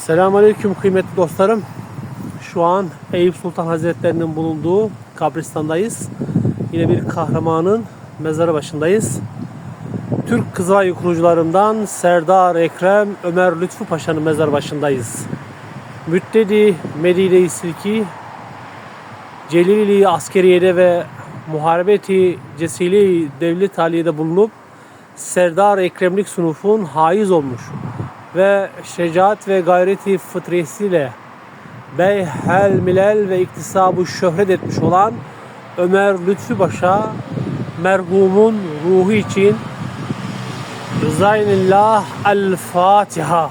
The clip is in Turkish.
Selamünaleyküm kıymetli dostlarım. Şu an Eyüp Sultan Hazretlerinin bulunduğu kabristandayız. Yine bir kahramanın mezarı başındayız. Türk Kızılay kurucularından Serdar Ekrem Ömer Lütfü Paşa'nın mezar başındayız. Müddedi Medine-i Silki, Celili Askeriyede ve Muharebeti Cesili Devlet Aliye'de bulunup Serdar Ekremlik sunufun haiz olmuş ve şecaat ve gayreti fıtriyesiyle bey hel milel ve iktisabu şöhret etmiş olan Ömer Lütfü Paşa merhumun ruhu için Rızaynillah El Fatiha.